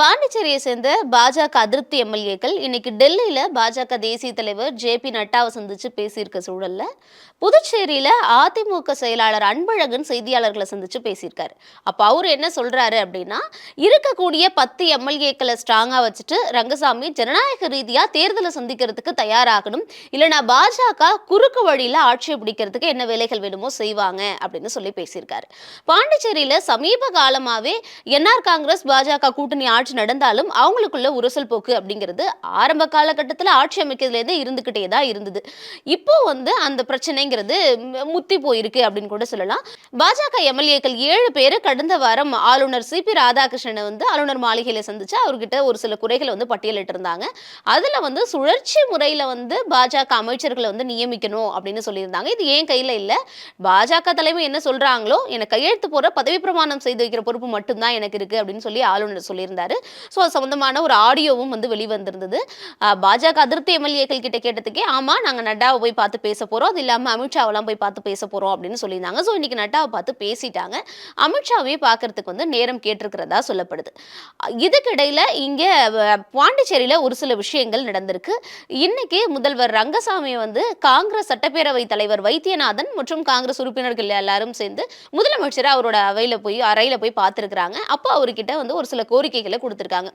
பாண்டிச்சேரியை சேர்ந்த பாஜக அதிருப்தி எம்எல்ஏக்கள் இன்னைக்கு டெல்லியில பாஜக தேசிய தலைவர் ஜே பி நட்டாவை சந்திச்சு பேசியிருக்க சூழல்ல. புதுச்சேரியில அதிமுக செயலாளர் அன்பழகன் செய்தியாளர்களை சந்திச்சு பேசியிருக்காரு. அப்ப அவர் என்ன சொல்றாரு அப்படின்னா இருக்கக்கூடிய பத்து எம்எல்ஏக்களை ஸ்ட்ராங்கா வச்சுட்டு ரங்கசாமி ஜனநாயக ரீதியா தேர்தலை சந்திக்கிறதுக்கு தயாராகணும். இல்லைனா பாஜக குறுக்கு வழியில ஆட்சியை பிடிக்கிறதுக்கு என்ன வேலைகள் வேணுமோ செய்வாங்க அப்படின்னு சொல்லி பேசியிருக்காரு. பாண்டிச்சேரியில சமீப காலமாவே என்ஆர் காங்கிரஸ் பாஜக கூட்டணி ஆட்சி நடந்தாலும் அவங்களுக்குள்ள உரசல் போக்கு அப்படிங்கிறது ஆரம்ப காலகட்டத்தில் ஆட்சி அமைக்கிறதுலேருந்து இருந்துக்கிட்டே தான் இருந்தது. இப்போ வந்து அந்த பிரச்சனைங்கிறது முத்தி போயிருக்கு அப்படின்னு கூட சொல்லலாம். பாஜக எம்எல்ஏக்கள் ஏழு பேர் கடந்த வாரம் ஆளுநர் சிபி ராதாகிருஷ்ணனை வந்து ஆளுநர் மாளிகையில் சந்திச்சு அவர்கிட்ட ஒரு சில குறைகளை வந்து பட்டியலிட்டு இருந்தாங்க வந்து சுழற்சி முறையில் வந்து பாஜக அமைச்சர்களை வந்து நியமிக்கணும் அப்படின்னு சொல்லியிருந்தாங்க. இது ஏன் கையில் இல்லை? பாஜக தலைமை என்ன சொல்கிறாங்களோ எனக்கு கையெழுத்து போகிற பதவி பிரமாணம் செய்து வைக்கிற பொறுப்பு மட்டும்தான் எனக்கு இருக்குது அப்படின்னு சொல்லி ஆளுநர் சொல்லியிருந்தாரு. ஸோ அது சம்மந்தமான ஒரு ஆடியோவும் வந்து வெளிவந்திருந்தது. பாஜக அதிருப்தி எம்எல்ஏக்கள் கிட்ட கேட்டதுக்கே ஆமாம் நாங்கள் நட்டாவை போய் பார்த்து பேச போகிறோம் அது இல்லாமல் அமித்ஷாவெல்லாம் போய் பார்த்து பேச போகிறோம் அப்படின்னு சொல்லியிருந்தாங்க. ஸோ இன்றைக்கி நட்டாவை பார்த்து பேசிட்டாங்க. அமித்ஷாவே பார்க்கறதுக்கு வந்து நேரம் கேட்டிருக்கிறதா சொல்லப்படுது. இதுக்கிடையில் இங்கே பாண்டிச்சேரியில் ஒரு சில விஷயங்கள் நடந்திருக்கு. இன்னைக்கு முதல்வர் ரங்கசாமி வந்து காங்கிரஸ் சட்டப்பேரவை தலைவர் வைத்தியநாதன் மற்றும் காங்கிரஸ் உறுப்பினர்கள் எல்லாரும் சேர்ந்து முதலமைச்சரை அவரோட அவையில் போய் அறையில் போய் பார்த்துருக்குறாங்க. அப்போ அவர்கிட்ட வந்து ஒரு சில கோரிக்கைகளை கொடுத்துருக்காங்க.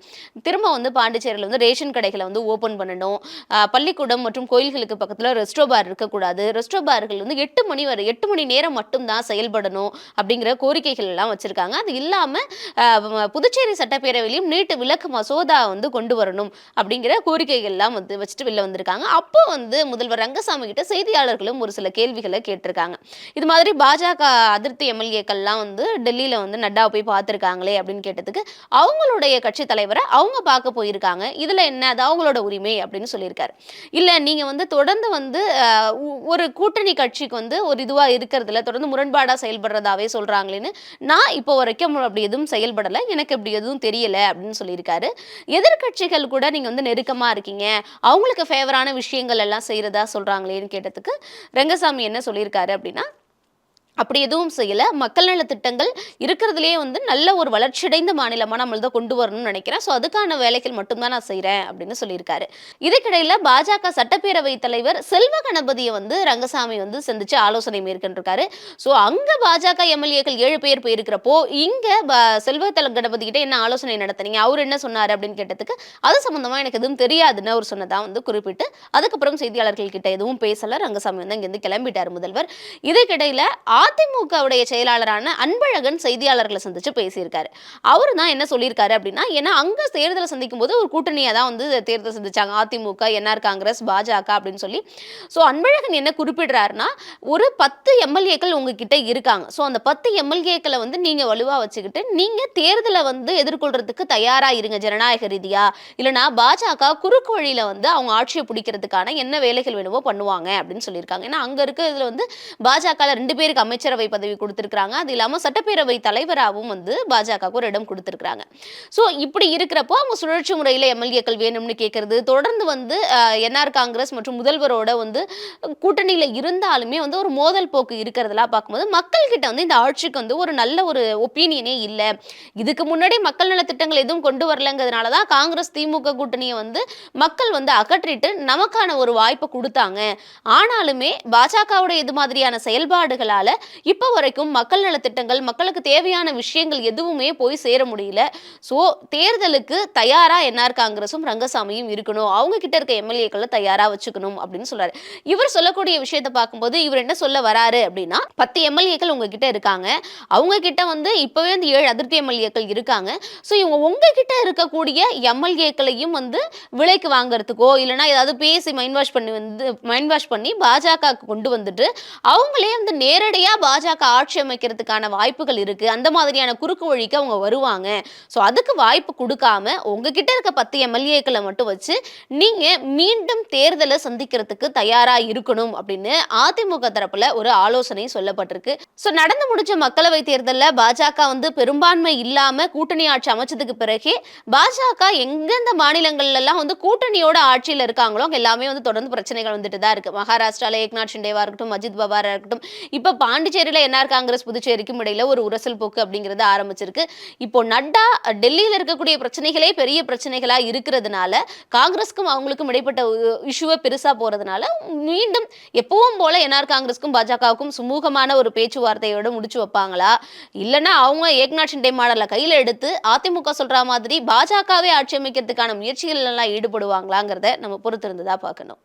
திரும்ப வந்து பாண்டிச்சேரியில் வந்து ரேஷன் கடைகளை வந்து ஓப்பன் பண்ணணும். பள்ளிக்கூடம் மற்றும் கோயில்களுக்கு பக்கத்தில் ரெஸ்டோ பார் இருக்கக்கூடாது. ரெஸ்டோ பார்கள் வந்து எட்டு மணி வரை எட்டு மணி நேரம் மட்டும்தான் செயல்படணும் அப்படிங்கிற கோரிக்கைகள் எல்லாம் வச்சிருக்காங்க. அது இல்லாமல் புதுச்சேரி சட்டப்பேரவையிலையும் நீட்டு விளக்கு மசோதா வந்து கொண்டு வரணும் அப்படிங்கிற கோரிக்கைகள் எல்லாம் வந்து வச்சுட்டு வெளில வந்திருக்காங்க. அப்போ வந்து முதல்வர் ரங்கசாமி கிட்ட செய்தியாளர்களும் ஒரு சில கேள்விகளை கேட்டிருக்காங்க. இது மாதிரி பாஜக அதிருப்தி எம்எல்ஏக்கள்லாம் வந்து டெல்லியில் வந்து நட்டா போய் பார்த்துருக்காங்களே அப்படின்னு கேட்டதுக்கு அவங்களுடைய கட்சி தலைவரை அவங்க பார்க்க போயிருக்காங்க. இதுல என்ன? அது அவங்களோட உரிமை அப்படின்னு சொல்லியிருக்காரு. இல்ல நீங்க வந்து தொடர்ந்து வந்து ஒரு கூட்டணி கட்சிக்கு வந்து ஒரு இதுவா இருக்கிறதுல தொடர்ந்து முரண்பாடா செயல்படுறதாவே சொல்றாங்களேன்னு நான் இப்போ வரைக்கும் அப்படி எதுவும் செயல்படல. எனக்கு இப்படி எதுவும் தெரியல அப்படின்னு சொல்லியிருக்காரு. எதிர்க்கட்சிகள் கூட நீங்க வந்து நெருக்கமா இருக்கீங்க. அவங்களுக்கு ஃபேவரான விஷயங்கள் எல்லாம் செய்யறதா சொல்றாங்களேன்னு கேட்டதுக்கு ரங்கசாமி என்ன சொல்லியிருக்காரு அப்படின்னா அப்படி எதுவும் செய்யலை. மக்கள் நலத்திட்டங்கள் திட்டங்கள் வந்து நல்ல ஒரு வளர்ச்சியடைந்த மாநிலமாக நம்ம தான் கொண்டு வரணும்னு நினைக்கிறேன். ஸோ அதுக்கான வேலைகள் மட்டும்தான் நான் செய்கிறேன் அப்படின்னு சொல்லியிருக்காரு. இதுக்கிடையில் பாஜக சட்டப்பேரவை தலைவர் செல்வ கணபதியை வந்து ரங்கசாமி வந்து சந்தித்து ஆலோசனை மேற்கொண்டிருக்காரு. ஸோ அங்கே பாஜக எம்எல்ஏக்கள் ஏழு பேர் போயிருக்கிறப்போ இங்கே ப- செல்வ தல கணபதி கிட்ட என்ன ஆலோசனை நடத்துனீங்க? அவர் என்ன சொன்னார் அப்படின்னு கேட்டதுக்கு அது சம்மந்தமாக எனக்கு எதுவும் தெரியாதுன்னு அவர் சொன்னதாக வந்து குறிப்பிட்டு அதுக்கப்புறம் செய்தியாளர்கள் கிட்ட எதுவும் பேசல. ரங்கசாமி வந்து அங்கேருந்து கிளம்பிட்டார் முதல்வர். இதுக்கிடையில் அதிமுகவுடைய செயலாளரான அன்பழகன் செய்தியாளர்களை சந்திச்சு பேசியிருக்காரு. அவர் தான் என்ன சொல்லியிருக்காரு அப்படின்னா ஏன்னா அங்கே தேர்தலை சந்திக்கும் போது ஒரு கூட்டணியாக தான் வந்து தேர்தல் சந்திச்சாங்க. அதிமுக என்ஆர் காங்கிரஸ் பாஜக அப்படின்னு சொல்லி. ஸோ அன்பழகன் என்ன குறிப்பிடுறாருன்னா ஒரு பத்து எம்எல்ஏக்கள் உங்ககிட்ட இருக்காங்க. ஸோ அந்த பத்து எம்எல்ஏக்களை வந்து நீங்கள் வலுவாக வச்சுக்கிட்டு நீங்கள் தேர்தலை வந்து எதிர்கொள்றதுக்கு தயாராக இருங்க ஜனநாயக ரீதியாக இல்லைனா பாஜக குறுக்கு வழியில் வந்து அவங்க ஆட்சியை பிடிக்கிறதுக்கான என்ன வேலைகள் வேணுமோ பண்ணுவாங்க அப்படின்னு சொல்லியிருக்காங்க. ஏன்னா அங்கே இருக்கிறதுல வந்து பாஜக ரெண்டு பேருக்கு அமைச்சரவை பதவி கொடுத்துருக்காங்க அது இல்லாமல் சட்டப்பேரவை தலைவராகவும் வந்து பாஜகவுக்கு ஒரு இடம் கொடுத்துருக்குறாங்க. ஸோ இப்படி இருக்கிறப்போ அவங்க சுழற்சி முறையில் எம்எல்ஏக்கள் வேணும்னு கேட்கறது தொடர்ந்து வந்து என்ஆர் காங்கிரஸ் மற்றும் முதல்வரோட வந்து கூட்டணியில் இருந்தாலுமே வந்து ஒரு மோதல் போக்கு இருக்கிறதெல்லாம் பார்க்கும்போது மக்கள் கிட்ட வந்து இந்த ஆட்சிக்கு வந்து ஒரு நல்ல ஒரு ஒப்பீனியனே இல்லை. இதுக்கு முன்னாடி மக்கள் நலத்திட்டங்கள் எதுவும் கொண்டு வரலங்கிறதுனால தான் காங்கிரஸ் திமுக கூட்டணியை வந்து மக்கள் வந்து அகற்றிட்டு நமக்கான ஒரு வாய்ப்பை கொடுத்தாங்க. ஆனாலுமே பாஜகவுடைய இது மாதிரியான செயல்பாடுகளால் இப்போ வரைக்கும் மக்கள் நலத்திட்டங்கள் மக்களுக்கு தேவையான விஷயங்கள் எதுவுமே போய் சேர முடியல. ஸோ தேர்தலுக்கு தயாராக என்ஆர் காங்கிரஸும் ரங்கசாமியும் இருக்கணும். அவங்க கிட்ட இருக்க எம்எல்ஏக்களை தயாராக வச்சுக்கணும் அப்படின்னு சொல்றாரு. இவர் சொல்லக்கூடிய விஷயத்தை பார்க்கும்போது இவர் என்ன சொல்ல வராரு அப்படின்னா பத்து எம்எல்ஏக்கள் உங்ககிட்ட இருக்காங்க. அவங்க கிட்ட வந்து இப்போவே வந்து ஏழு அதிருப்தி எம்எல்ஏக்கள் இருக்காங்க. ஸோ இவங்க உங்ககிட்ட இருக்கக்கூடிய எம்எல்ஏக்களையும் வந்து விலைக்கு வாங்குறதுக்கோ இல்லைன்னா ஏதாவது பேசி மைண்ட் வாஷ் பண்ணி வந்து மைண்ட் வாஷ் பண்ணி பாஜக கொண்டு வந்துட்டு அவங்களே வந்து நேரடியாக பாஜக ஆட்சி அமைக்கிறதுக்கான வாய்ப்புகள் இருக்கு. அந்த மாதிரியான குறுக்கு வழிக்கு அவங்க வருவாங்க. ஸோ அதுக்கு வாய்ப்பு கொடுக்காம உங்ககிட்ட இருக்க பத்து எம்எல்ஏக்களை மட்டும் வச்சு நீங்க மீண்டும் தேர்தலை சந்திக்கிறதுக்கு தயாரா இருக்கணும் அப்படின்னு அதிமுக தரப்புல ஒரு ஆலோசனை சொல்லப்பட்டிருக்கு. ஸோ நடந்து முடிஞ்ச மக்களவை தேர்தலில் பாஜக வந்து பெரும்பான்மை இல்லாம கூட்டணி ஆட்சி அமைச்சதுக்கு பிறகே பாஜக எந்தெந்த மாநிலங்கள்ல எல்லாம் வந்து கூட்டணியோட ஆட்சியில் இருக்காங்களோ எல்லாமே வந்து தொடர்ந்து பிரச்சனைகள் வந்துட்டு தான் இருக்கு. மகாராஷ்டிரால ஏக்நாத் ஷிண்டேவா இருக்கட்டும் அஜித் பவாரா இருக்கட்டும். இப்போ பாண்டிச்சேரியில் என்ஆர் காங்கிரஸ் புதுச்சேரிக்கும் இடையில ஒரு உரசல் போக்கு அப்படிங்கிறது ஆரம்பிச்சிருக்கு. இப்போ நட்டா டெல்லியில் இருக்கக்கூடிய பிரச்சனைகளே பெரிய பிரச்சனைகளாக இருக்கிறதுனால காங்கிரஸ்க்கும் அவங்களுக்கும் இடைப்பட்ட இஷ்யூவை பெருசாக போகிறதுனால மீண்டும் எப்பவும் போல என்ஆர் காங்கிரஸ்க்கும் பாஜகவுக்கும் சுமூகமான ஒரு பேச்சுவார்த்தையோட முடிச்சு வைப்பாங்களா? இல்லைன்னா அவங்க ஏக்நாத் ஷிண்டே மாடலை கையில் எடுத்து அதிமுக சொல்கிற மாதிரி பாஜகவே ஆட்சி அமைக்கிறதுக்கான முயற்சிகள் எல்லாம் ஈடுபடுவாங்களாங்கிறத நம்ம பொறுத்திருந்து தான் பார்க்கணும்.